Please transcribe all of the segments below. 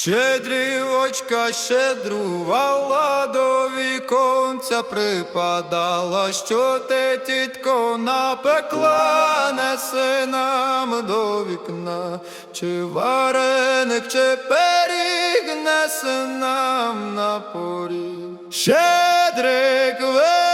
Щедрівочка щедрувала до віконця припадала, що те тітко напекла, несе нам до вікна, чи вареник, чи пиріг несе нам на поріг. Щедрик, ведурек,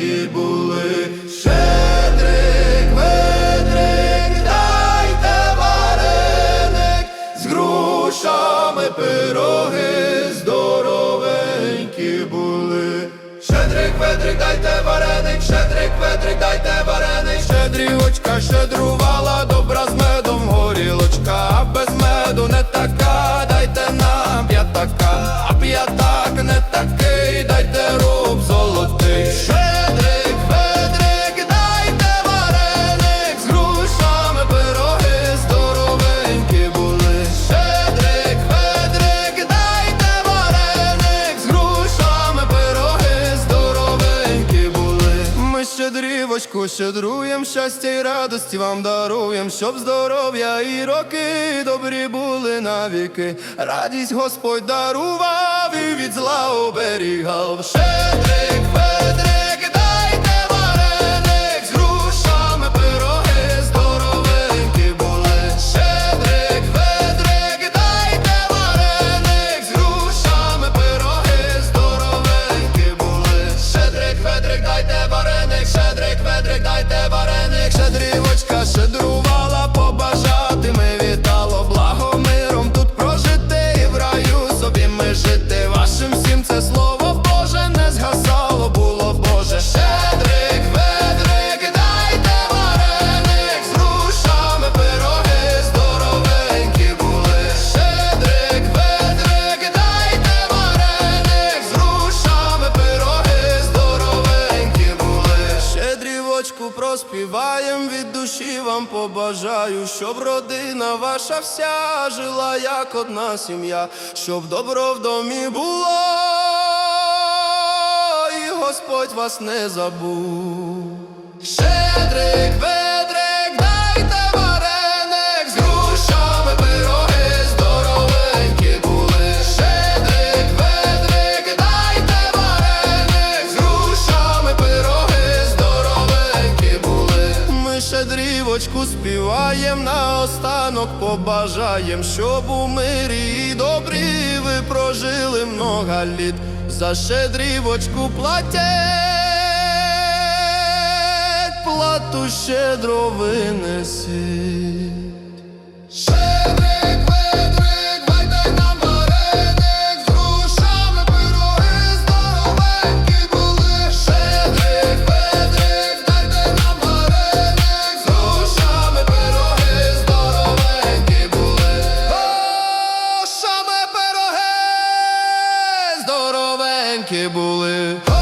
здоровенькі були. Щедрик, ведрик, дайте вареник. З грушами пироги здоровенькі були. Щедрик, ведрик, дайте вареник, щедрик, ведрик, дайте вареник, щедрівочка щедрувала, добра з медом горілочка, а без меду не така, дайте нам п'ятака, а п'ятак щедрівочку щедруєм, щастя і радості вам даруєм, щоб здоров'я і роки добрі були навіки. Радість Господь дарував і від зла оберігав. Щедрик, Проспіваєм від душі вам побажаю, щоб родина ваша вся жила як одна сім'я, щоб добро в домі було, і Господь вас не забув. Щедрик, щедрівочку співаєм, наостанок побажаєм, щоб у мирі і добрі ви прожили много літ. За щедрівочку платять плату щедро винесіть. Здоровенькі були.